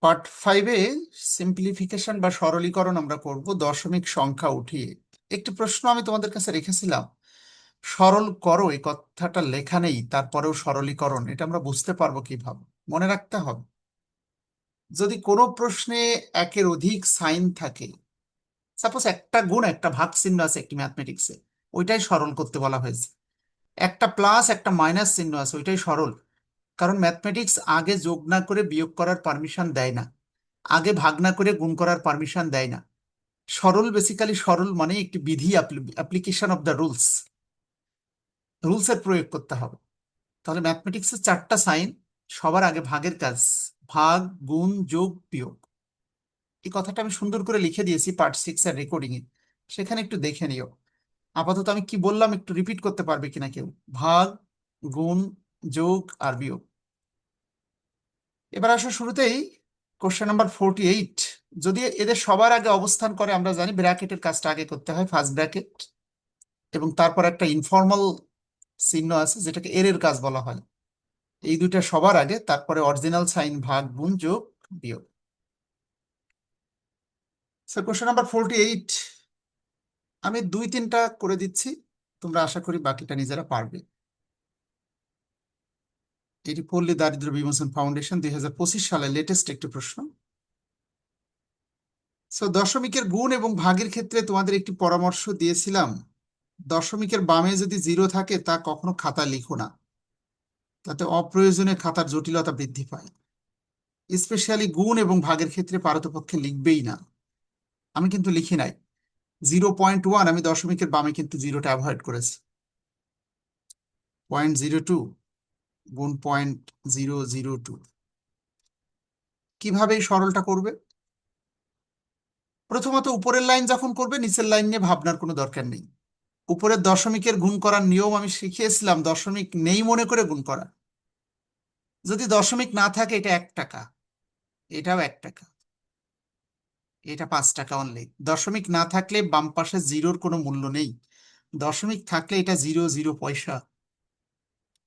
Part ফাইভে simplification বা সরলীকরণ আমরা করব দশমিক সংখ্যা উঠিয়ে। একটি প্রশ্ন আমি তোমাদের কাছে রেখেছিলাম। সরল করো, এই কথাটা লেখা নেই, তারপরেও সরলীকরণ, এটা আমরা বুঝতে পারব কীভাবে, মনে রাখতে হবে। যদি কোনো প্রশ্নে একের অধিক সাইন থাকে সাপোজ একটা গুণ, একটা ভাগ চিহ্ন আছে একটি ম্যাথমেটিক্সে ওইটাই সরল করতে বলা হয়েছে। একটা প্লাস একটা মাইনাস চিহ্ন আছে, ওইটাই সরল। কারণ ম্যাথমেটিক্স আগে যোগ না করে বিয়োগ করার পারমিশন দেয় না। আগে ভাগ না করে গুণ করার পারমিশন দেয় না। সরল বেসিক্যালি সরল মানে একটি বিধি অ্যাপ্লিকেশন অফ দ্য রুলস রুলসের প্রয়োগ করতে হবে। তাহলে ম্যাথমেটিক্সের চারটা সাইন সবার আগে ভাগের কাজ, ভাগ, গুণ, যোগ, বিয়োগ। এই কথাটা আমি সুন্দর করে লিখে দিয়েছি পার্ট সিক্স এর রেকর্ডিং এ। সেখানে একটু দেখে নিও। আপাতত আমি কি বললাম একটু রিপিট করতে পারবে কিনা কেউ? ভাগ, গুণ, যোগ আর বিয়োগ। এবার আসা শুরুতেই কোশ্চেন নাম্বার ফোরটি এইট যদি এদের সবার আগে অবস্থান করে, আমরা জানি ব্র্যাকেটের কাজটা আগে করতে হয় ফার্স্ট ব্র্যাকেট এবং তারপর একটা ইনফর্মাল চিহ্ন আছে, যেটাকে এরের কাজ বলা হয়। এই দুইটা সবার আগে, তারপরে অরিজিনাল সাইন ভাগ, গুণ, যোগ, বিয়োগ। Sir question number forty eight আমি দুই তিনটা করে দিচ্ছি, তোমরা আশা করি বাকিটা নিজেরা পারবে। এটি পল্লী দারিদ্র বিমোচন ফাউন্ডেশন দুই হাজার পঁচিশ সালে লেটেস্ট একটি প্রশ্ন। সো দশমিকের গুণ এবং ভাগের ক্ষেত্রে তোমাদের একটি পরামর্শ দিয়েছিলাম। দশমিকের বামে যদি জিরো থাকে, তা কখনো খাতা লিখো না। তাতে অপ্রয়োজনে খাতার জটিলতা বৃদ্ধি পায়। স্পেশালি গুণ এবং ভাগের ক্ষেত্রে পারতপক্ষে লিখবেই না। আমি কিন্তু লিখি নাই। জিরো পয়েন্ট ওয়ান আমি দশমিকের বামে কিন্তু জিরোটা অ্যাভয়েড করেছি। পয়েন্ট জিরো টু গুণ পয়েন্ট জিরো জিরো টু। কীভাবে এই সরলটা করবে? প্রথমত উপরের লাইন যখন করবে, নিচের লাইন নিয়ে ভাবনার কোনো দরকার নেই। উপরের দশমিকের গুণ করার নিয়ম আমি শিখিয়েছিলাম, দশমিক নেই মনে করে গুণ করা। যদি দশমিক না থাকে, এটা এক টাকা। এটাও এক টাকা। এটা পাঁচ টাকা অনলি দশমিক না থাকলে বাম পাশে জিরোর কোনো মূল্য নেই। দশমিক থাকলে এটা জিরো জিরো পয়সা।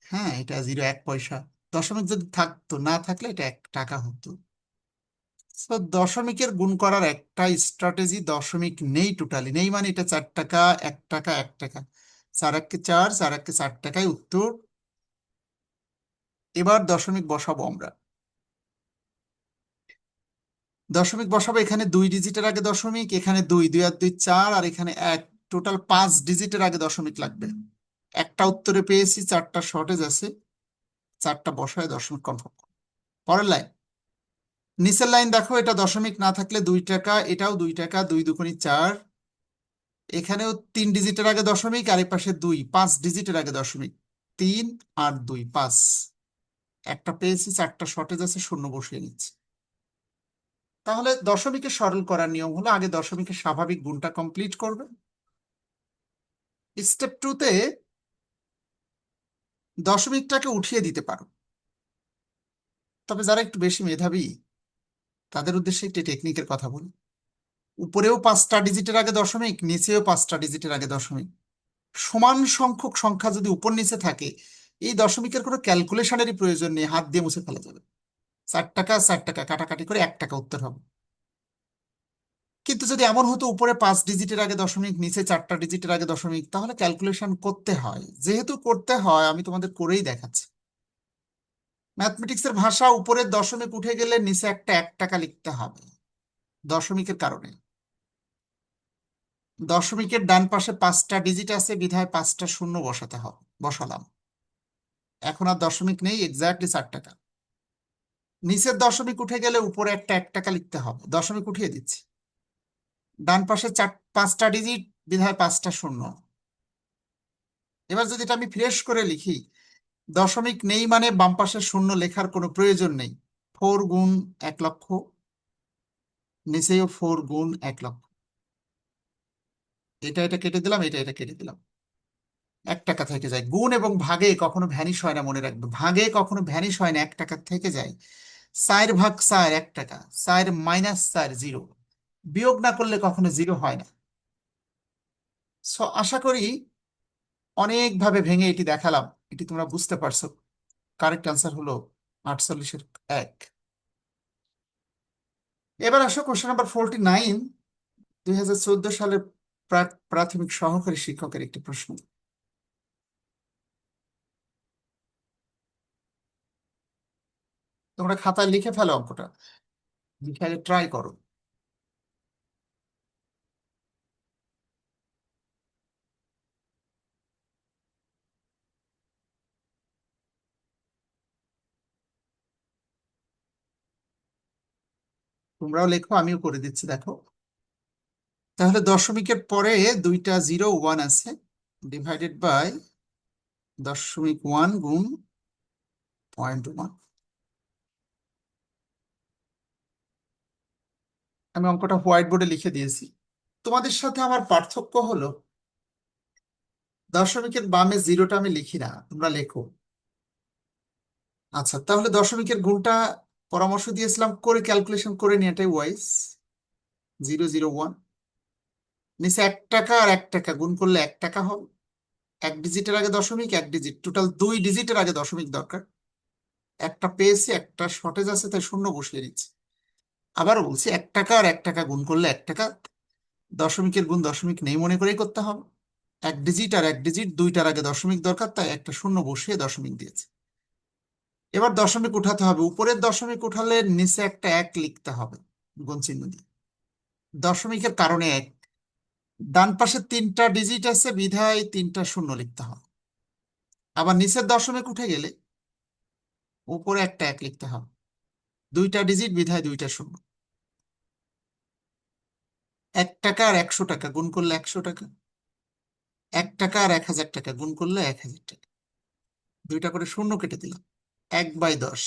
হ্যাঁ এটা জিরো এক পয়সা। দশমিক যদি থাকতো, না থাকলে এটা এক টাকা হতো। তো দশমিকের গুণ করার একটা স্ট্র্যাটেজি দশমিক নেই টোটালি নেই মানে এটা চার টাকা, এক টাকা এক টাকা। চার এককে চার চার এককে চার টাকায় উত্তর। এবার দশমিক বসাবো আমরা। দশমিক বসাবো, এখানে দুই ডিজিটের আগে দশমিক, এখানে দুই দুই আর দুই চার, আর এখানে এক। টোটাল পাঁচ ডিজিটের আগে দশমিক লাগবে। একটা উত্তরে পেয়েছি, চারটা শর্টেজ আছে, চারটা বসায় দশমিক কনফার্ম পরের লাইন নিচের লাইন দেখো, এটা দশমিক না থাকলে দুই টাকা, এটাও দুই টাকা, দুই দুগুণি চার, এখানেও তিন ডিজিটের আগে দশমিক আর পাশে দুই, পাঁচ ডিজিটের আগে দশমিক, তিন আর দুই, পাঁচ। একটা পেয়েছি, চারটা শর্টেজ আছে, শূন্য বসিয়ে নিচ্ছি। তাহলে দশমিকে সরল করার নিয়ম হলো, আগে দশমিকের স্বাভাবিক গুণটা কমপ্লিট করবে। স্টেপ টুতে দশমিকটাকে উঠিয়ে দিতে পারো। তবে যারা একটু বেশি মেধাবী, তাদের উদ্দেশ্যে একটি টেকনিকের কথা বলি। উপরেও পাঁচটা ডিজিটের আগে দশমিক, নিচেও পাঁচটা ডিজিটের আগে দশমিক। সমান সংখ্যক সংখ্যা যদি উপর নিচে থাকে, এই দশমিকের কোনো ক্যালকুলেশনেরই প্রয়োজন নেই, হাত দিয়ে মুছে ফেলা যাবে। চার টাকা চার টাকা, কাটাকাটি করে এক টাকা উত্তর হবে। কিন্তু যদি এমন হতো উপরে পাঁচ ডিজিটের আগে দশমিক, নিচে চারটা ডিজিটের আগে দশমিক, তাহলে ক্যালকুলেশন করতে হয়। যেহেতু করতে হয়, আমি তোমাদের করেই দেখাচ্ছি। ম্যাথমেটিক্সের ভাষা উপরের দশমিক উঠে গেলে নিচে একটা এক টাকা লিখতে হবে, দশমিকের কারণে। দশমিকের ডান পাশে পাঁচটা ডিজিট আছে, বিধায় পাঁচটা শূন্য বসাতে হবে, বসালাম। এখন আর দশমিক নেই এক্স্যাক্টলি চার টাকা। নিচের দশমিক উঠে গেলে উপরে একটা এক টাকা লিখতে হবে, দশমিক উঠিয়ে দিচ্ছি। ডান পাশে চার, পাঁচটা ডিজিট বিধায় পাঁচটা শূন্য। এবার যদি এটা আমি ফ্রেশ করে লিখি, দশমিক নেই মানে বাম পাশে শূন্য লেখার কোনো প্রয়োজন নেই। ফোর গুণ এক লক্ষ, নিচেও ফোর গুণ এক লক্ষ। এটা এটা কেটে দিলাম, এটা এটা কেটে দিলাম। এক টাকা থেকে যায়। গুণ এবং ভাগে কখনো ভ্যানিশ হয় না, মনে রাখবে। ভাগে কখনো ভ্যানিশ হয় না, এক টাকা থেকে যায়। চার ভাগ চার, এক টাকা। চার মাইনাস চার জিরো বিয়োগ না করলে কখনো জিরো হয় না। সো আশা করি অনেকভাবে ভেঙে এটি দেখালাম, এটি তোমরা বুঝতে পারছ। কারেক্ট আনসার হলো আটচল্লিশের এক। এবার আসো কোশ্চেন নাম্বার ফোরটি নাইন দুই হাজার চোদ্দ সালের প্রাথমিক সহকারী শিক্ষকের একটি প্রশ্ন। তোমরা খাতায় লিখে ফেলো অঙ্কটা। লিখে ট্রাই করো। তোমরাও লেখো, আমিও করে দিচ্ছি, দেখো। তাহলে দশমিকের পরে দুইটা জিরো ওয়ান আছে ডিভাইডেড বাই দশমিক ওয়ান গুণ পয়েন্ট ওয়ান আমি অঙ্কটা হোয়াইট বোর্ডে লিখে দিয়েছি। তোমাদের সাথে আমার পার্থক্য হলো, দশমিকের বামে জিরোটা আমি লিখি না, তোমরা লেখো। আচ্ছা তাহলে দশমিকের গুণটা পরামর্শ দিয়েছিলাম, করে ক্যালকুলেশন করে নিয়ে ওয়াইজ জিরো জিরো ওয়ান নিচে এক টাকা আর এক টাকা, গুণ করলে এক টাকা হবে। এক ডিজিটের আগে দশমিক, এক ডিজিট টোটাল দুই ডিজিটের আগে দশমিক দরকার। একটা পেয়েছি, একটা শর্টেজ আছে, তাই শূন্য বসিয়ে নিচ্ছি। আবারও বলছি, এক টাকা আর এক টাকা গুণ করলে এক টাকা। দশমিকের গুণ দশমিক নেই মনে করেই করতে হবে। এক ডিজিট আর এক ডিজিট দুইটার আগে দশমিক দরকার, তাই একটা শূন্য বসিয়ে দশমিক দিয়েছে। এবার দশমিক উঠাতে হবে। উপরের দশমিক উঠালে নিচে একটা এক লিখতে হবে, গুণ চিহ্ন দিয়ে। দশমিকের কারণে এক। ডান পাশে তিনটা ডিজিট আছে, বিধায় তিনটা শূন্য লিখতে হবে। আবার নিচের দশমিক উঠে গেলে উপরে একটা এক লিখতে হবে। দুইটা ডিজিট বিধায় দুইটা শূন্য। এক টাকা আর একশো টাকা, গুণ করলে একশো টাকা। এক টাকা আর এক হাজার টাকা, গুণ করলে এক হাজার টাকা। দুইটা করে শূন্য কেটে দিলাম। এক বাই দশ।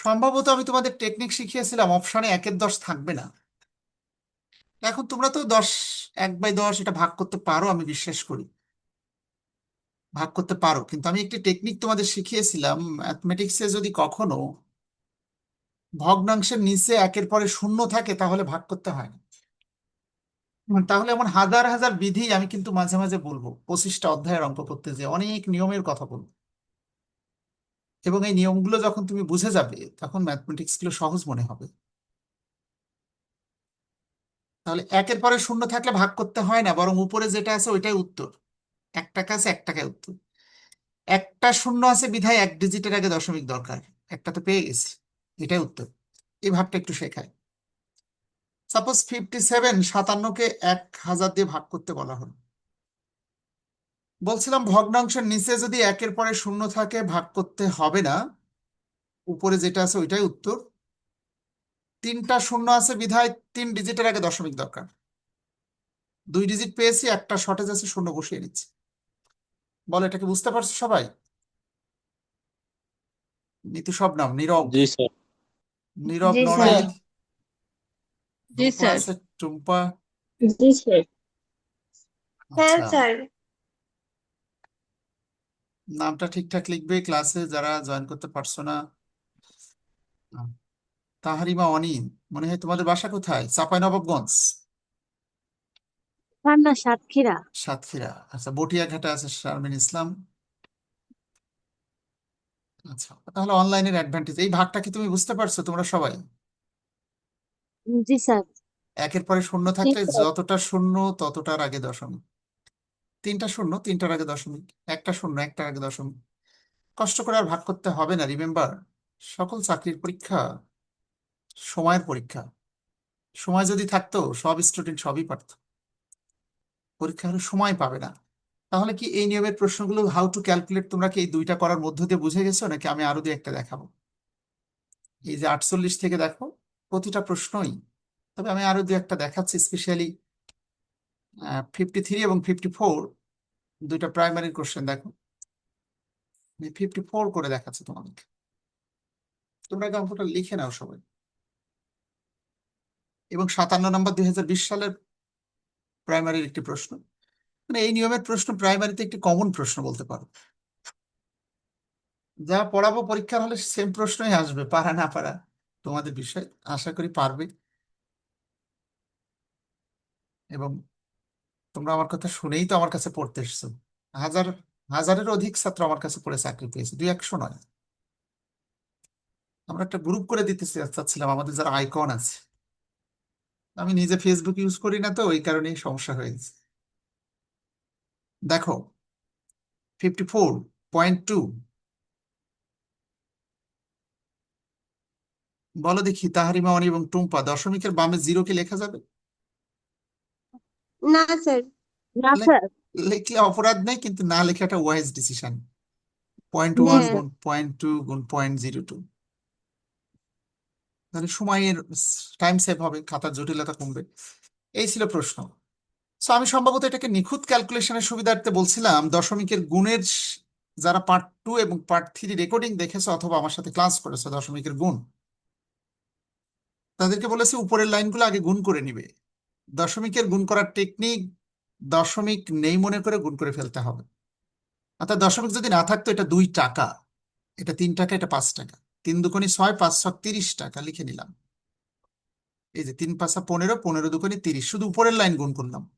সম্ভবত আমি তোমাদের টেকনিক শিখিয়েছিলাম অপশনে একের দশ থাকবে না। এখন তোমরা তো দশ, এক বাই দশ, এটা ভাগ করতে পারো, আমি বিশ্বাস করি। ভাগ করতে পারো, কিন্তু আমি একটি টেকনিক তোমাদের শিখিয়েছিলাম ম্যাথমেটিক্সে যদি কখনো ভগ্নাংশের নিচে একের পরে শূন্য থাকে, তাহলে ভাগ করতে হয় না। তাহলে এমন হাজার হাজার বিধি আমি কিন্তু মাঝে মাঝে বলব, পঁচিশটা অধ্যায়ের অঙ্ক করতে যে অনেক নিয়মের কথা বলব। এবং এই নিয়মগুলো যখন তুমি বুঝে যাবে, তখন ম্যাথমেটিক্সগুলো সহজ মনে হবে। তাহলে একের পরে শূন্য থাকলে ভাগ করতে হয় না, বরং উপরে যেটা আছে ওইটাই উত্তর। এক টাকা আছে এক টাকায় উত্তর। একটা শূন্য আছে বিধায় এক ডিজিটের আগে দশমিক দরকার। একটা তো পেয়ে গেছি, এটাই উত্তর। এই ভাগটা একটু শেখায় সাপোজ ফিফটি সেভেন সাতান্নকে এক হাজার দিয়ে ভাগ করতে বলা হলো। বলছিলাম ভগ্নাংশের নিচে যদি একের পরে শূন্য থাকে ভাগ করতে হবে না। উপরে যেটা আছে ওইটাই উত্তর। তিনটা শূন্য আছে বিধায় তিন ডিজিটের আগে দশমিক দরকার। দুই ডিজিট পেয়েছি একটা শর্টেজ আছে শূন্য বসিয়ে নিচ্ছি। বলো এটাকে বুঝতে পারছ সবাই? নিতু শবনম নীরব। জি স্যার। নীরব জি, নড়াইল। জি, স্যার। আছে টুম্পা। জি স্যার। স্যার। নামটা ঠিকঠাক লিখবে ক্লাসে যারা জয়েন করতে পারছ না। তাহারিমা অনিন মনে হয় তোমাদের বাসা কোথায়? চাঁপাইনবাবগঞ্জ। না সাতক্ষীরা। সাতক্ষীরা। আচ্ছা বটিয়াঘাটা আছে শারমিন ইসলাম। আচ্ছা তাহলে অনলাইনের অ্যাডভান্টেজ এই ভাগটা কি তুমি বুঝতে পারছ তোমরা সবাই? জি স্যার। একের পরে শূন্য থাকলে যতটা শূন্য ততটার আগে দশমিক তিনটা শূন্য, তিনটার আগে দশমিক, একটা শূন্য একটার আগে দশমিক। কষ্ট করে আর ভাগ করতে হবে না রিমেম্বার সকল চাকরির পরীক্ষা সময়ের পরীক্ষা। সময় যদি থাকতো, সব স্টুডেন্ট সবই পারত। পরীক্ষা হলে সময় পাবে না। তাহলে কি এই নিয়মের প্রশ্নগুলো হাউ টু ক্যালকুলেট তোমরা কি এই দুইটা করার মধ্য দিয়ে বুঝে গেছো, নাকি আমি আরও দুই একটা দেখাবো? এই যে আটচল্লিশ থেকে দেখো, প্রতিটা প্রশ্নই। তবে আমি আরও দু একটা দেখাচ্ছি স্পেশালি ফিফটি থ্রি এবং ফিফটি ফোর দুইটা প্রাইমারি কোশ্চেন দেখো। ফিফটি ফোর করে দেখাচ্ছে তোমাদেরকে। তোমরা আগে লিখে নাও সবাই। এবং সাতান্ন নম্বর দুই হাজার বিশ সালের প্রাইমারির একটি প্রশ্ন। মানে এই নিয়মের প্রশ্ন প্রাইমারিতে একটি কমন প্রশ্ন বলতে পারো। যা পড়াবো পরীক্ষার হলে সেম প্রশ্নই আসবে, পারা না পারা তোমাদের বিষয়। আশা করি পারবে। এবং তোমরা আমার কথা শুনেই তো আমার কাছে পড়তে এসছো। হাজার, হাজারের অধিক ছাত্র আমার কাছে পড়ে চাকরি পেয়েছে, দুই একশো নয়। আমরা একটা গ্রুপ করে দিতে চাচ্ছিলাম, আমাদের যারা আইকন আছে। আমি নিজে ফেসবুক ইউজ করি না তো, ওই কারণেই সমস্যা হয়েছে দেখো ফিফটি ফোর পয়েন্ট টু বলো দেখি, তাহারিমা অনি এবং টুম্পা দশমিকের বামে জিরো কি লেখা যাবে? না স্যার। না স্যার। লিখলে অপরাধ নেই কিন্তু না লেখাটা ওয়াইজ ডিসিশন পয়েন্ট ওয়ান হ্যাঁ। গুণ পয়েন্ট টু গুণ পয়েন্ট জিরো টু তাহলে সময়ের টাইম সেভ হবে খাতার জটিলতা কমবে। এই ছিল প্রশ্ন। সো আমি সম্ভবত এটাকে নিখুঁত ক্যালকুলেশনের সুবিধার্থে বলছিলাম দশমিকের গুণের যারা পার্ট টু এবং পার্ট থ্রি রেকর্ডিং দেখেছ অথবা আমার সাথে ক্লাস করেছ দশমিকের গুণ। তাদেরকে বলেছি উপরের লাইনগুলো আগে গুণ করে নিবে। দশমিকের গুণ করার টেকনিক দশমিক নেই মনে করে গুণ করে ফেলতে হবে। অর্থাৎ দশমিক যদি না থাকতো এটা দুই টাকা, এটা তিন টাকা, এটা পাঁচ টাকা। তিন দুকোনি ছয়, পাঁচ ছক তিরিশ টাকা লিখে নিলাম। এই যে তিন পাঁচা পনেরো পনেরো দুকোনি তিরিশ, শুধু উপরের লাইন গুণ করলাম।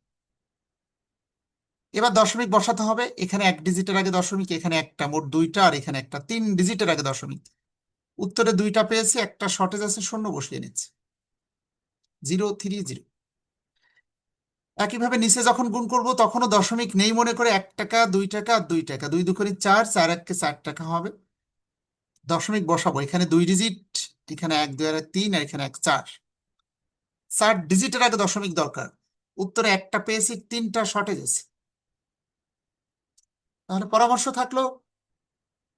এবার দশমিক বসাতে হবে, এখানে এক ডিজিটের আগে দশমিক, এখানে একটা, মোট দুইটা, আর এখানে একটা, তিন ডিজিটের আগে দশমিক। উত্তরে দুইটা পেয়েছি, একটা শর্টেজ আছে, শূন্য বসিয়ে নিচ্ছে। Zero, three, zero. একইভাবে নিচে যখন গুণ করব, তখনও দশমিক নেই মনে করে এক টাকা, দুই টাকা আর দুই টাকা, দুই দুকোনি চার চার এককে চার টাকা হবে। দশমিক বসাবো, এখানে দুই ডিজিট এখানে এক, দুই, আর তিন, আর এখানে এক চার। চার ডিজিটের আগে দশমিক দরকার। উত্তরে একটা পেয়েছি, তিনটা শর্টেজ আছে। তাহলে পরামর্শ থাকল,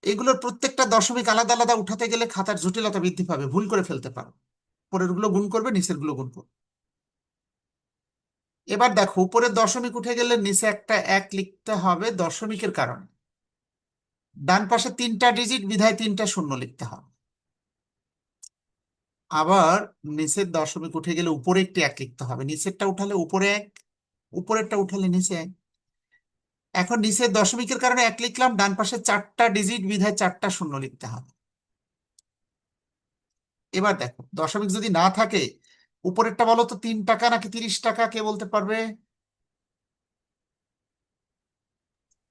এগুলোর প্রত্যেকটা দশমিক আলাদা আলাদা উঠাতে গেলে খাতার জটিলতা বৃদ্ধি পাবে, ভুল করে ফেলতে পারো। পরেরগুলো গুণ করবে নিচেরগুলো গুণ করবে। এবার দেখো উপরের দশমিক উঠে গেলে নিচে একটা এক লিখতে হবে দশমিকের কারণে। ডান পাশে তিনটা ডিজিট বিধায় তিনটা শূন্য লিখতে হবে। আবার নিচের দশমিক উঠে গেলে উপরে একটি এক লিখতে হবে। নিচেরটা উঠালে উপরে এক, উপরেরটা উঠালে নিচে এক। এখন নিচের দশমিকের কারণে এক লিখলাম, ডান পাশে চারটা ডিজিট বিধায় চারটা শূন্য লিখতে হবে। এবার দেখো, দশমিক যদি না থাকে উপরেরটা বলো তো তিন টাকা নাকি তিরিশ টাকা কে বলতে পারবে?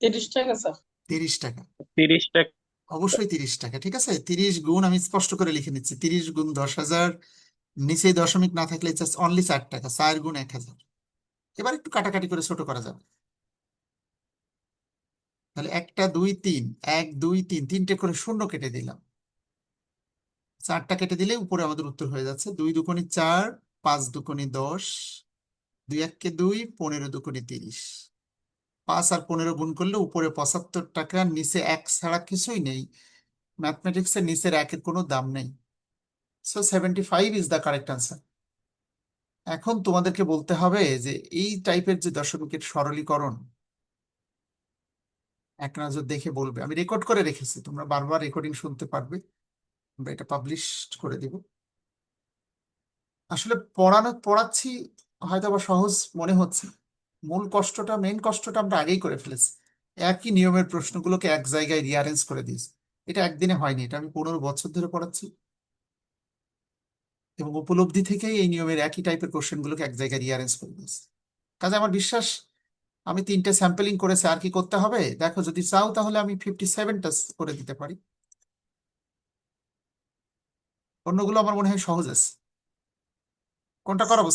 তিরিশ টাকা স্যার। তিরিশ টাকা। তিরিশ টাকা। অবশ্যই তিরিশ টাকা ঠিক আছে? তিরিশ গুণ আমি স্পষ্ট করে লিখে নিচ্ছি তিরিশ গুণ দশ হাজার নিচে দশমিক না থাকলে জাস্ট অনলি চার টাকা চার গুণ এক হাজার। এবার একটু কাটাকাটি করে ছোট করা যাবে। তাহলে একটা দুই তিন এক দুই তিন তিনটে করে শূন্য কেটে দিলাম। চারটা কেটে দিলে উপরে আমাদের উত্তর হয়ে যাচ্ছে। দুই দুকোনি চার, পাঁচ দুকোনি দশ, দুই এককে দুই, পনেরো দুকোনি তিরিশ। পাঁচ আর পনেরো গুণ করলে উপরে পঁচাত্তর টাকা, নিচে এক ছাড়া কিছুই নেই। ম্যাথমেটিক্সের নিচের একের কোনো দাম নেই। So seventy five is the correct answer এখন তোমাদেরকে বলতে হবে যে, এই টাইপের যে দশমিকের সরলীকরণ, এক নজর দেখে বলবে। আমি রেকর্ড করে রেখেছি, তোমরা বারবার রেকর্ডিং শুনতে পারবে। আমরা এটা পাবলিশ করে দিব। আসলে পড়ানো, পড়াচ্ছি হয়তো বা সহজ মনে হচ্ছে মূল কষ্টটা মেন কষ্টটা আমরা আগেই করে ফেলেছি। একই নিয়মের প্রশ্নগুলোকে এক জায়গায় রিয়ারেঞ্জ করে দিয়েছি। এটা একদিনে হয়নি, এটা আমি পনেরো বছর ধরে পড়াচ্ছি। এবং উপলব্ধি থেকেই এই নিয়মের একই টাইপের কোশ্চেনগুলোকে এক জায়গায় রিয়ারেঞ্জ করে দিয়েছি। কাজে আমার বিশ্বাস, আমি তিনটে স্যাম্পলিং করেছি, আর কি করতে হবে? দেখো, যদি চাও তাহলে আমি ফিফটি সেভেনটা করে দিতে পারি। অন্যগুলো আমার মনে হয় সহজ আছে। কোনটা করাবো?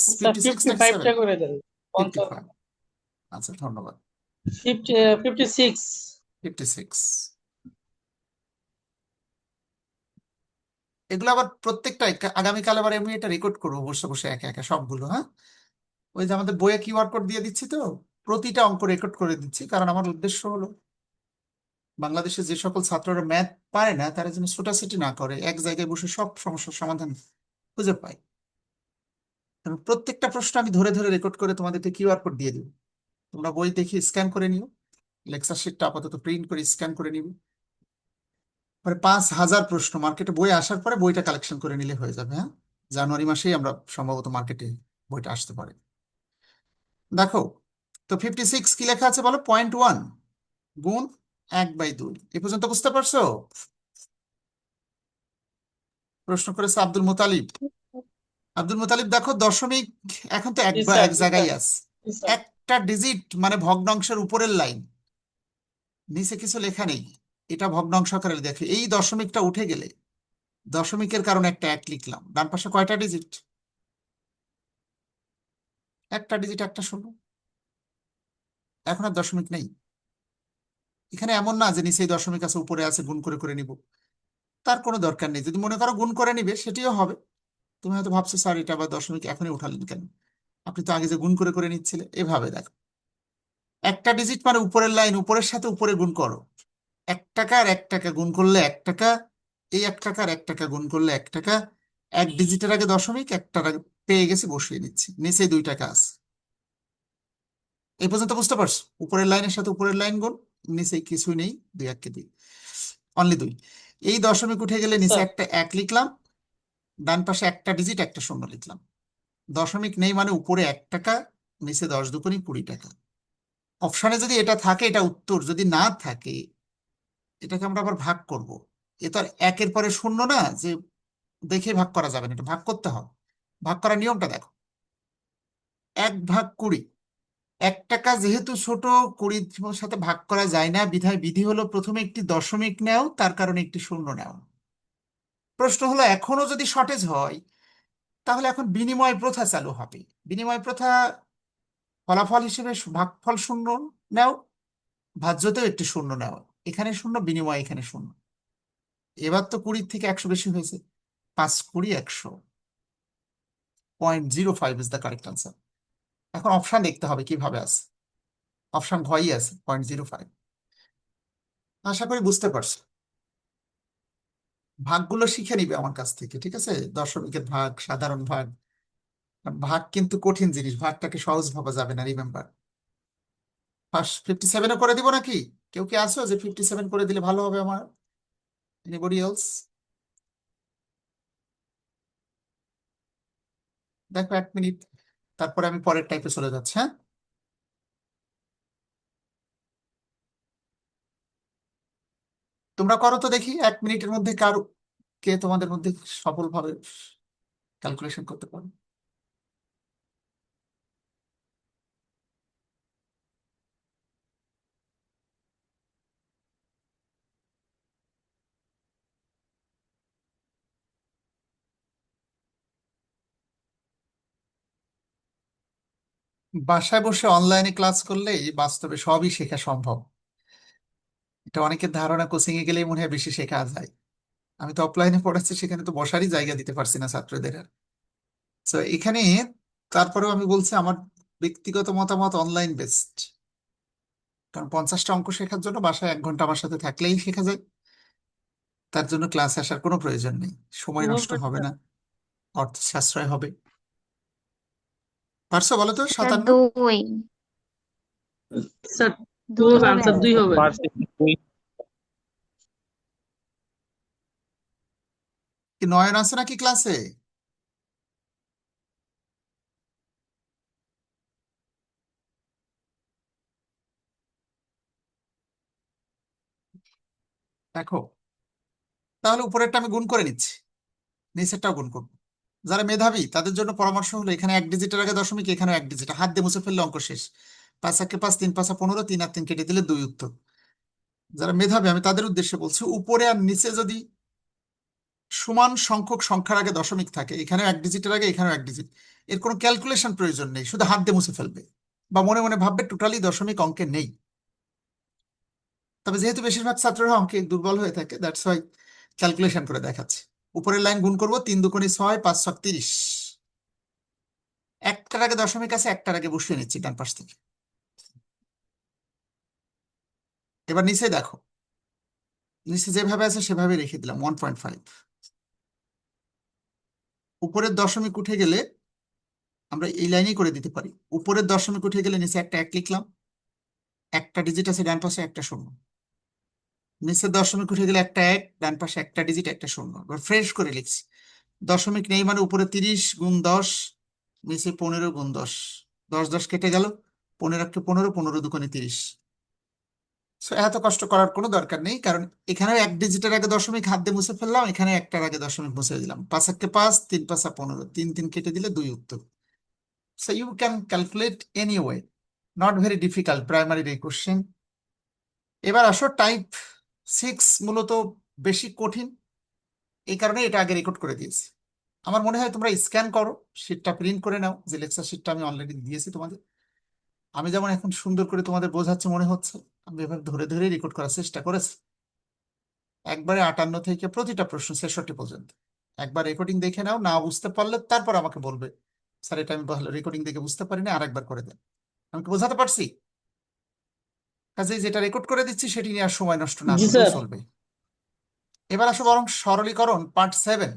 করে দেন ফাইভ আচ্ছা ধন্যবাদ। ফিফটি সিক্স ফিফটি সিক্স এগুলো আবার প্রত্যেকটা আগামীকাল আবার আমি এটা রেকর্ড করব বসে বসে একা একা সবগুলো হ্যাঁ? ওই যে আমাদের বইয়ে কিউআর কোড দিয়ে দিচ্ছি তো প্রতিটা অঙ্ক রেকর্ড করে দিচ্ছি কারণ আমার উদ্দেশ্য হলো বাংলাদেশে যে সকল ছাত্ররা ম্যাথ পারে না, তারা যেন ছোটাছুটি না করে, এক জায়গায় বসে সব সমস্যার সমাধান খুঁজে পায়। এবং প্রত্যেকটা প্রশ্ন আমি ধরে ধরে রেকর্ড করে তোমাদেরকে কিউআর কোড দিয়ে দিব। তোমরা বই দেখে স্ক্যান করে নিও। লেকচার শিটটা আপাতত প্রিন্ট করে স্ক্যান করে নিবে পরে পাঁচ হাজার প্রশ্ন মার্কেটে বই আসার পরে বইটা কালেকশন করে নিলে হয়ে যাবে হ্যাঁ? জানুয়ারি মাসেই আমরা সম্ভবত মার্কেটে বইটা আসতে পারে। দেখো, তো ফিফটি সিক্স কি লেখা আছে বলো? পয়েন্ট ওয়ান গুণ এক বাই দুই। এ পর্যন্ত বুঝতে পারছ? প্রশ্ন করেছে আব্দুল মুতালিব। আব্দুল মুতালিব দেখো দশমিক এখন তো এক বা এক জায়গায়। আছে। একটা ডিজিট মানে ভগ্নাংশের উপরের লাইন নিচে কিছু লেখা নেই। এটা ভগ্নাংশ আকারে দেখে। এই দশমিকটা উঠে গেলে দশমিকের কারণে একটা এক লিখলাম। ডান পাশে কয়টা ডিজিট একটা ডিজিট একটা শূন্য। এখন আর দশমিক নেই। এখানে এমন না যে নিচেই দশমিক আছে, উপরে আছে, গুণ করে করে নিব। তার কোনো দরকার নেই। যদি মনে করো গুণ করে নিবে, সেটিও হবে। তুমি হয়তো ভাবছ, স্যার, এটা আবার দশমিক এখনই উঠালেন কেন? আপনি তো আগে যে গুণ করে করে নিচ্ছিলে, এভাবে দেখো। একটা ডিজিট মানে উপরের লাইন উপরের সাথে উপরে গুণ করো। এক টাকা আর এক টাকা গুণ করলে এক টাকা, এই এক টাকা আর এক টাকা গুণ করলে এক টাকা। এক ডিজিটের আগে দশমিক, একটার আগে পেয়ে গেছি, বসিয়ে নিচ্ছি। নিচে দুই টাকা আছে। এই পর্যন্ত বুঝতে পারছ? উপরের লাইনের সাথে উপরের লাইন গুণ। নিচে কিছুই নেই দুই এককে দুই। অনলি দুই। এই দশমিক উঠে গেলে নিচে একটা এক লিখলাম ডান পাশে একটা ডিজিট একটা শূন্য লিখলাম। দশমিক নেই মানে উপরে এক টাকা নিচে দশ দুগুণি কুড়ি টাকা। অপশানে যদি এটা থাকে এটা উত্তর। যদি না থাকে এটাকে আমরা আবার ভাগ করব। এ তো আর একের পরে শূন্য না যে দেখে ভাগ করা যাবে না এটা ভাগ করতে হবে। ভাগ করার নিয়মটা দেখো। এক ভাগ কুড়ি এক টাকা যেহেতু ছোট, কুড়ির সাথে ভাগ করা যায় না, বিধায় বিধি হলো প্রথমে একটি দশমিক নেও, তার কারণে একটি শূন্য নেও। প্রশ্ন হলো, এখনও যদি শর্টেজ হয়, তাহলে এখন বিনিময় প্রথা চালু হবে। বিনিময় প্রথা ফলাফল হিসেবে ভাগফল শূন্য নেও, ভাজ্যতেও একটি শূন্য নাও। এখানে শূন্য, বিনিময় এখানে শূন্য। এবার তো কুড়ির থেকে একশো বেশি হয়েছে, পাঁচ কুড়ি একশো। Point zero five is the correct answer এখন অপশন দেখতে হবে কীভাবে আছে। অপশন ঘয়ই আছে পয়েন্ট জিরো ফাইভ আশা করি বুঝতে পারছ। ভাগগুলো শিখে নিবে আমার কাছ থেকে, ঠিক আছে? দশমিকের ভাগ, সাধারণ ভাগ। ভাগ কিন্তু কঠিন জিনিস, ভাগটাকে সহজ ভাবা যাবে না রিমেম্বার ফার্স্ট ফিফটি সেভেনও করে দিব নাকি? কেউ কি আছো যে ফিফটি সেভেন করে দিলে ভালো হবে আমার? এনিবডি এলস দেখো এক মিনিট। তারপরে আমি পরের টাইপে চলে যাচ্ছি হ্যাঁ? তোমরা করো তো দেখি, এক মিনিটের মধ্যে কার কে তোমাদের মধ্যে সফলভাবে ক্যালকুলেশন করতে পারো। বাসায় বসে অনলাইনে ক্লাস করলে বাস্তবে সবই শেখা সম্ভব। এটা অনেকের ধারণা কোচিং এ গেলেই মনে হয় বেশি শেখা যায়। আমি তো অফলাইনে পড়াচ্ছি সেখানে তো বসারই জায়গা দিতে পারছি না ছাত্রদের আর। তো এখানে তারপরেও আমি বলছি আমার ব্যক্তিগত মতামত অনলাইন বেস্ট কারণ পঞ্চাশটা অঙ্ক শেখার জন্য বাসায় এক ঘণ্টা আমার সাথে থাকলেই শেখা যায়। তার জন্য ক্লাসে আসার কোনো প্রয়োজন নেই। সময় নষ্ট হবে না। অর্থ সাশ্রয় হবে। পারছ বলো তো এটা সাতান্ন? দুই। স্যার দুই দুই হবে। আনসার দুই হবে। কি নয়ন আছে নাকি ক্লাসে দেখো তাহলে উপরেরটা আমি গুণ করে নিচ্ছি। নিচেরটাও গুণ করব। যারা মেধাবী, তাদের জন্য পরামর্শ হলো এখানে এক ডিজিটের আগে দশমিক, এখানে এক ডিজিট হাত দিয়ে মুছে ফেললে অঙ্ক শেষ। পাঁচ একে পাঁচ, তিন পাঁচা পনেরো, তিন আর তিন কেটে দিলে দুই উত্তর। যারা মেধাবী, আমি তাদের উদ্দেশ্যে বলছি, উপরে আর নিচে যদি সমান সংখ্যক সংখ্যার আগে দশমিক থাকে এখানেও এক ডিজিটের আগে, এখানেও এক ডিজিট এর কোনো ক্যালকুলেশন প্রয়োজন নেই, শুধু হাত দিয়ে মুছে ফেলবে। বা মনে মনে ভাববে টোটালি দশমিক অঙ্কে নেই। তবে যেহেতু বেশিরভাগ ছাত্ররা অঙ্কে দুর্বল হয়ে থাকে দ্যাটস ওয়াই ক্যালকুলেশন করে দেখাচ্ছে। উপরের লাইন গুণ করব, তিন দুগুণে ছয়, পাঁচ ছক তিরিশ। একটার আগে দশমিক আছে, একটার আগে বসিয়ে নিচ্ছি ডান পাশ থেকে। এবার নিচে দেখো। নিচে যেভাবে আছে সেভাবে রেখে দিলাম ওয়ান পয়েন্ট ফাইভ উপরের দশমিক উঠে গেলে আমরা এই লাইনেই করে দিতে পারি। উপরের দশমিক উঠে গেলে নিচে একটা এক লিখলাম। একটা ডিজিট আছে ডান পাশে, একটা শূন্য। নিচের দশমিক উঠে গেলে একটা এক ডান পাশে একটা ডিজিট একটা শূন্য। এবার ফ্রেশ করে লিখছি। দশমিক নেই মানে উপরে তিরিশ গুণ দশ নিচে পনেরো গুণ দশ। দশ দশ কেটে গেল। পনেরো একটা পনেরো পনেরো দুগুণে তিরিশ। So, এত কষ্ট করার কোনো দরকার নেই কারণ এখানেও এক ডিজিটের আগে দশমিক হাত দিয়ে মুছে ফেললাম এখানে একটার আগে দশমিক মুছে দিলাম। পাঁচ একে পাঁচ তিন পাঁচা পনেরো তিন তিন কেটে দিলে দুই উত্তর। So you can calculate any way not very difficult প্রাইমারির এই কোশ্চেন এবার আসো টাইপ সিক্স মূলত বেশি কঠিন। এই কারণে এটা আগে রেকর্ড করে দিয়েছি। আমার মনে হয় তোমরা স্ক্যান করো শিটটা প্রিন্ট করে নাও, যে লেকচার শিটটা আমি অলরেডি দিয়েছি তোমাদের। আমি যেমন এখন সুন্দর করে তোমাদের বোঝাচ্ছি মনে হচ্ছে, আমি এভাবে ধরে ধরে রেকর্ড করার চেষ্টা করেছি। একবারে আটান্ন থেকে প্রতিটা প্রশ্ন ছেষট্টি পর্যন্ত। একবার রেকর্ডিং দেখে নাও, না বুঝতে পারলে তারপর আমাকে বলবে, স্যার, এটা আমি ভালো রেকর্ডিং দেখে বুঝতে পারিনি আর একবার করে দেন। আমি বোঝাতে পারছি? কাজেই যেটা রেকর্ড করে দিচ্ছি সেটি নিয়ে আর সময় নষ্ট না স্যার। চলবে এবার আসো বরং সরলীকরণ পার্ট সেভেন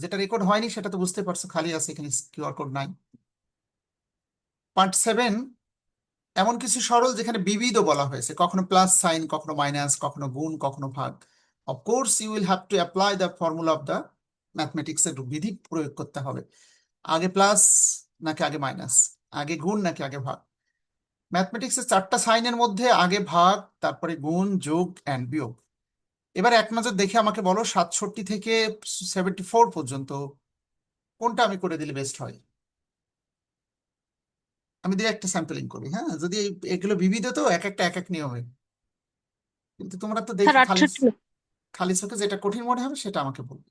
যেটা রেকর্ড হয়নি সেটা তো বুঝতে পারছ খালি আছে এখানে কিউআর কোড নাই। পার্ট সেভেন এমন কিছু সরল যেখানে বিবিধ বলা হয়েছে কখনো প্লাস সাইন কখনো মাইনাস কখনো গুণ কখনো ভাগ। Of course you will have to apply the formula of the mathematics এর বিধি প্রয়োগ করতে হবে। আগে প্লাস নাকি আগে মাইনাস আগে গুণ নাকি আগে ভাগ? ম্যাথমেটিক্সের চারটা সাইনের মধ্যে আগে ভাগ তারপরে গুণ যোগ অ্যান্ড বিয়োগ। এবার এক নজর দেখে আমাকে বলো সাতষট্টি থেকে সেভেন্টি ফোর পর্যন্ত কোনটা আমি করে দিলে বেস্ট হয়? আমি দিয়ে একটা স্যাম্পলিং করি হ্যাঁ? যদি এগুলো বিবিধ তো এক একটা এক এক নিয়মে। কিন্তু তোমরা তো দেখে খালি খালি চোখে যেটা কঠিন মনে হবে সেটা আমাকে বলবে।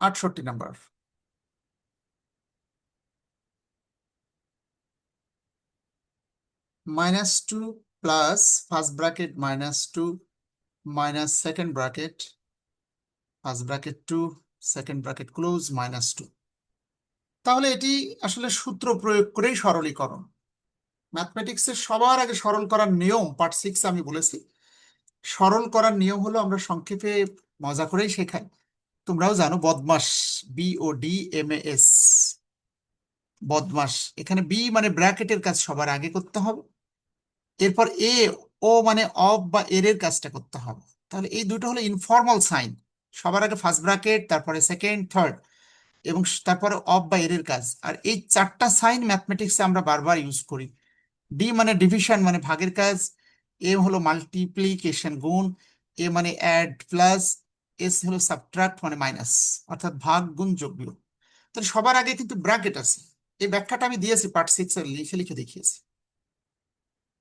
আটষট্টি number minus two plus first bracket minus two minus second bracket first bracket two second bracket close minus two তাহলে এটি আসলে সূত্র প্রয়োগ করেই সরলীকরণ। ম্যাথমেটিক্সের সবার আগে সরল করার নিয়ম, পার্ট সিক্স আমি বলেছি, সরল করার নিয়ম হলো আমরা সংক্ষেপে মজা করেই শেখাই। তোমরাও জানো BODMAS B O D M S BODMAS. এখানে বি মানে ব্র্যাকেটের কাজ সবার আগে করতে হবে। এরপর এ ও মানে অফ বা এর এর কাজটা করতে হবে। তাহলে এই দুটো হলো ইনফর্মাল সাইন সবার আগে ফার্স্ট ব্র্যাকেট তারপরে সেকেন্ড থার্ড এবং তারপরে অফ বা এর এর কাজ। আর এই চারটা সাইন ম্যাথমেটিক্সে আমরা বারবার ইউজ করি। ডি মানে ডিভিশন মানে ভাগের কাজ। এ হলো মাল্টিপ্লিকেশন গুণ। এ মানে অ্যাড প্লাস এস হলো সাবট্রাক্ট মানে মাইনাস অর্থাৎ ভাগ গুণ যোগ বিয়োগ। তাহলে সবার আগে কিন্তু ব্র্যাকেট আছে। এই ব্যাখ্যাটা আমি দিয়েছি পার্ট সিক্স লিখে লিখে দেখিয়েছি।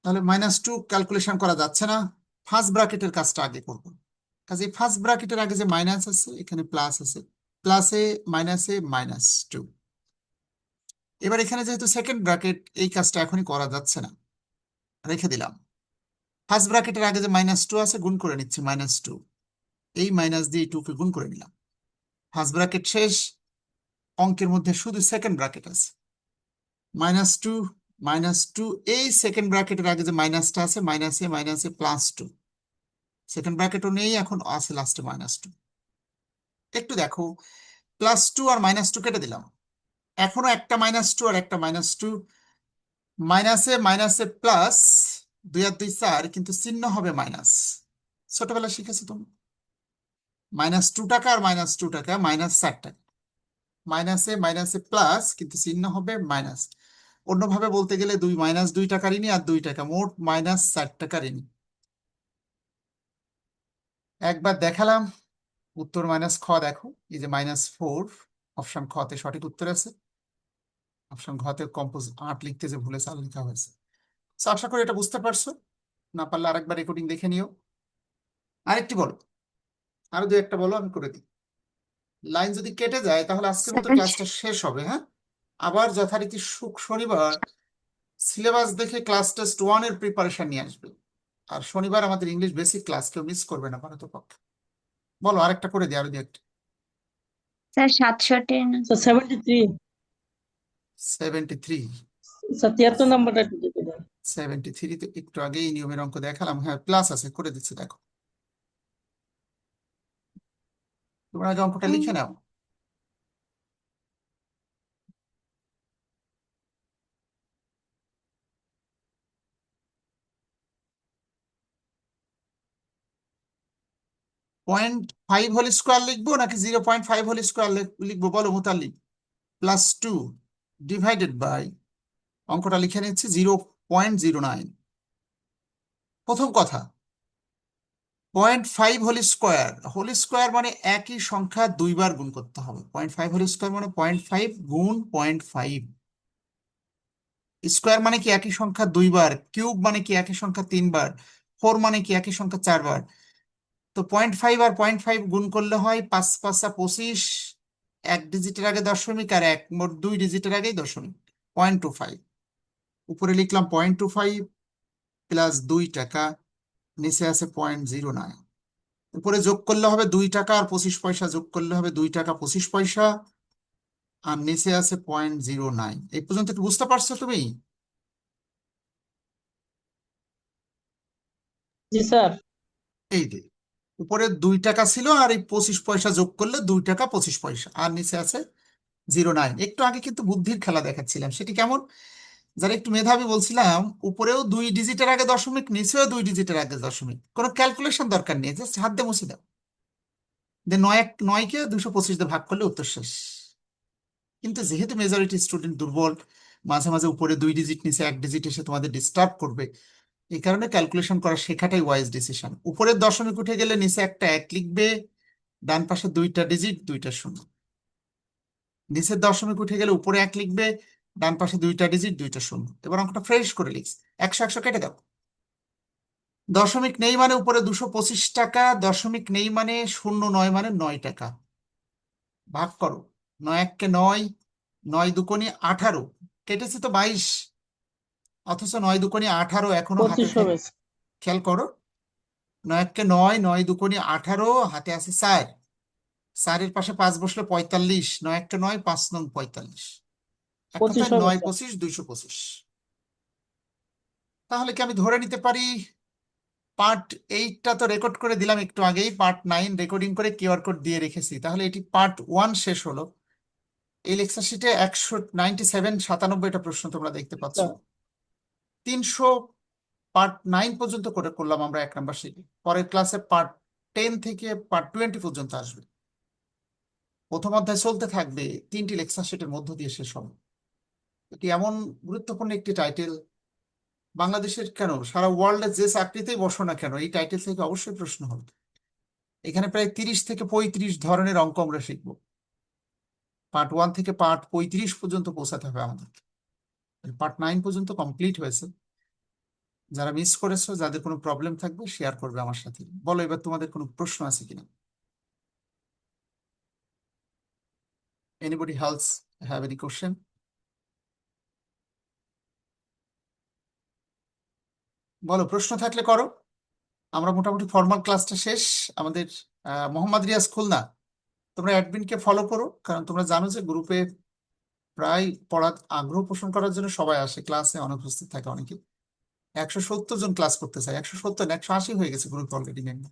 তাহলে মাইনাস টু ক্যালকুলেশন করা যাচ্ছে না। ফার্স্ট ব্র্যাকেটের কাজটা আগে করব। কাজে ফার্স্ট ব্র্যাকেটের আগে যে মাইনাস আছে, এখানে প্লাস আছে। প্লাসে মাইনাসে মাইনাস টু এবার এখানে যেহেতু সেকেন্ড ব্র্যাকেট এই কাজটা এখনই করা যাচ্ছে না। রেখে দিলাম। ফার্স্ট ব্র্যাকেটের আগে যে মাইনাস টু আছে, গুণ করে নিচ্ছি মাইনাস টু এই মাইনাস দিয়ে টুকে গুণ করে নিলাম। ফার্স্ট ব্রাকেট শেষ। অঙ্কের মধ্যে শুধু সেকেন্ড ব্র্যাকেট আছে। মাইনাস টু মাইনাস টু, এই সেকেন্ড ব্র্যাকেটের আগে যে মাইনাসটা আছে, মাইনাসে মাইনাসে প্লাস টু সেকেন্ড ব্র্যাকেটও নেই, এখন আছে লাস্টে মাইনাস টু একটু দেখো প্লাস টু আর মাইনাস টু কেটে দিলাম। এখনও একটা মাইনাস টু আর একটা মাইনাস টু মাইনাসে মাইনাসে প্লাস দুই আর দুই চার, কিন্তু চিহ্ন হবে মাইনাস ছোটবেলা শিখেছো তুমি মাইনাস টু টাকা আর মাইনাস টু টাকা মাইনাস চার টাকা। মাইনাসে মাইনাসে প্লাস কিন্তু চিহ্ন হবে মাইনাস অন্যভাবে বলতে গেলে দুই মাইনাস দুই টাকা ঋণী আর দুই টাকা মোট মাইনাস চার টাকা ঋণী একবার দেখালাম উত্তর মাইনাস খ দেখো এই যে মাইনাস ফোর অপশন খতে সঠিক উত্তর আছে। অপশন ঘতে কম্পোজ আট লিখতে যে ভুলে চাল লেখা হয়েছে। তো আশা করি এটা বুঝতে পারছ। না পারলে আরেকবার রেকর্ডিং দেখে নিও। আরেকটি বলো। আরও দু একটা বলো আমি করে দিই। লাইন যদি কেটে যায় তাহলে আজকের মতো. ক্লাসটা শেষ হবে হ্যাঁ? আবার যথারীতি শুক শনিবার সিলেবাস দেখে ক্লাস টেস্ট ওয়ানের প্রিপারেশন নিয়ে আসবে। আর শনিবার আমাদের ইংলিশ বেসিক ক্লাস কেউ মিস করবে না পারত পক্ষে। বলো আরেকটা করে দিই আরও দু একটা। স্যার সাতষট্টি না? Seventy three seventy three sir তিয়াত্তর নাম্বারটা একটু সেভেন্টি থ্রিতে একটু আগে এই নিয়মের অঙ্ক দেখালাম। হ্যাঁ প্লাস আছে করে দিচ্ছি দেখো। তোমরা আগে অঙ্কটা লিখে নাও। পয়েন্ট ফাইভ হোল স্কোয়ার লিখব নাকি zero point five whole square লিখব? বলো Mutallib plus two divided by অঙ্কটা লিখে নিচ্ছি জিরো পয়েন্ট জিরো নাইন প্রথম কথা point five whole square whole square মানে একই সংখ্যা দুইবার গুণ করতে হবে। পয়েন্ট ফাইভ হোল স্কোয়ার মানে পয়েন্ট ফাইভ গুণ পয়েন্ট ফাইভ স্কোয়ার মানে কি একই সংখ্যা দুইবার কিউব মানে কি একই সংখ্যা তিনবার ফোর মানে কি একই সংখ্যা চারবার? তো পয়েন্ট ফাইভ আর পয়েন্ট ফাইভ গুণ করলে হয় পাঁচ পাঁচা পঁচিশ এক ডিজিটের আগে দশমিক আর এক মোট দুই ডিজিটের আগেই দশমিক পয়েন্ট টু ফাইভ উপরে লিখলাম পয়েন্ট টু ফাইভ প্লাস দুই টাকা নিচে আছে পয়েন্ট জিরো নাইন উপরে যোগ করলে হবে দুই টাকা আর পঁচিশ পয়সা যোগ করলে হবে দুই টাকা পঁচিশ পয়সা আর নিচে আছে পয়েন্ট জিরো নাইন এই পর্যন্ত একটু বুঝতে পারছ তুমি? জি স্যার। এই যে। উপরে দুই টাকা ছিল আর এই পঁচিশ পয়সা যোগ করলে দুই টাকা পঁচিশ পয়সা। আর নিচে আছে জিরো নাইন। একটু আগে কিন্তু বুদ্ধির খেলা দেখাচ্ছিলাম, সেটি কেমন? যারা একটু মেধাবী বলছিলাম, উপরেও দুই ডিজিটের আগে দশমিক, নিচেও দুই ডিজিটের আগে দশমিক। কোনো ক্যালকুলেশন দরকার নেই জাস্ট হাত দিয়ে মুছে দাও। যে নয় নয়কে দুশো পঁচিশ দিয়ে ভাগ করলে উত্তর শেষ। কিন্তু যেহেতু মেজরিটি স্টুডেন্ট দুর্বল, মাঝে মাঝে উপরে দুই ডিজিট নিচে এক ডিজিট এসে তোমাদের ডিস্টার্ব করবে এই কারণে ক্যালকুলেশন করা শেখাটাই ওয়াইজ ডিসিশন উপরের দশমিক উঠে গেলে নিচে একটা এক লিখবে, ডান পাশে দুইটা ডিজিট দুইটা শূন্য। নিচের দশমিক উঠে গেলে উপরে এক লিখবে, ডান পাশে দুইটা ডিজিট দুইটা শূন্য। এবার অঙ্কটা ফ্রেশ করে লিখস একশো একশো কেটে দাও। দশমিক নেই মানে উপরে দুশো পঁচিশ টাকা, দশমিক নেই মানে শূন্য নয় মানে নয় টাকা। ভাগ করো। নয় এককে নয় নয় দুকোনি আঠারো। কেটেছে তো বাইশ। অথচ নয় দুকোনি আঠারো এখনও হাতে পঁচিশ থাকে। হবে খেয়াল করো নয় এককে নয় নয় দুকোনি আঠারো হাতে আছে চার। চারের পাশে পাঁচ বসলে পঁয়তাল্লিশ নয় একটা নয় পাঁচ নং পঁয়তাল্লিশ। এক পঁচিশ কথায় হবে নয় স্যার। পঁচিশ দুইশো পঁচিশ। তাহলে কি আমি ধরে নিতে পারি? পার্ট এইটটা তো রেকর্ড করে দিলাম একটু আগেই পার্ট নাইন রেকর্ডিং করে কিউআর কোড দিয়ে রেখেছি। তাহলে এটি পার্ট ওয়ান শেষ হলো। এই লেকচার শিটে একশো নাইনটি সেভেন সাতানব্বইটা প্রশ্ন তোমরা দেখতে পাচ্ছ। স্যার। তিনশো পার্ট নাইন পর্যন্ত করে করলাম আমরা এক নাম্বার শিটে পরের ক্লাসে পার্ট টেন থেকে পার্ট টোয়েন্টি পর্যন্ত আসবে। প্রথম অধ্যায় চলতে থাকবে, তিনটি লেকচার সেটের মধ্য দিয়ে শেষ হবে। এটি এমন গুরুত্বপূর্ণ একটি টাইটেল বাংলাদেশের কেন, সারা ওয়ার্ল্ডে যে চাকরিতেই বসো না কেন, এই টাইটেল থেকে অবশ্যই প্রশ্ন হবে। এখানে প্রায় তিরিশ থেকে পঁয়ত্রিশ ধরনের অঙ্ক আমরা শিখব। পার্ট ওয়ান থেকে পার্ট পঁয়ত্রিশ পর্যন্ত পৌঁছাতে হবে আমাদের পার্ট নাইন পর্যন্ত কমপ্লিট হয়েছে। যারা মিস করেছ, যাদের কোনো প্রবলেম থাকবে শেয়ার করবে আমার সাথে। বলো, এবার তোমাদের কোনো প্রশ্ন আছে কিনা? Anybody else have any question বলো, প্রশ্ন থাকলে করো। আমরা মোটামুটি ফর্মাল ক্লাসটা শেষ। আমাদের মোহাম্মদ রিয়াজ খুলনা, তোমরা অ্যাডমিনকে ফলো করো, কারণ তোমরা জানো যে গ্রুপে প্রায় পড়ার আগ্রহ পোষণ করার জন্য সবাই আসে ক্লাসে অনুপস্থিত থাকে অনেকে। একশো সত্তর জন ক্লাস করতে চায়, একশো সত্তর একশো আশি হয়ে গেছে গ্রুপ অলরেডি মেম্বার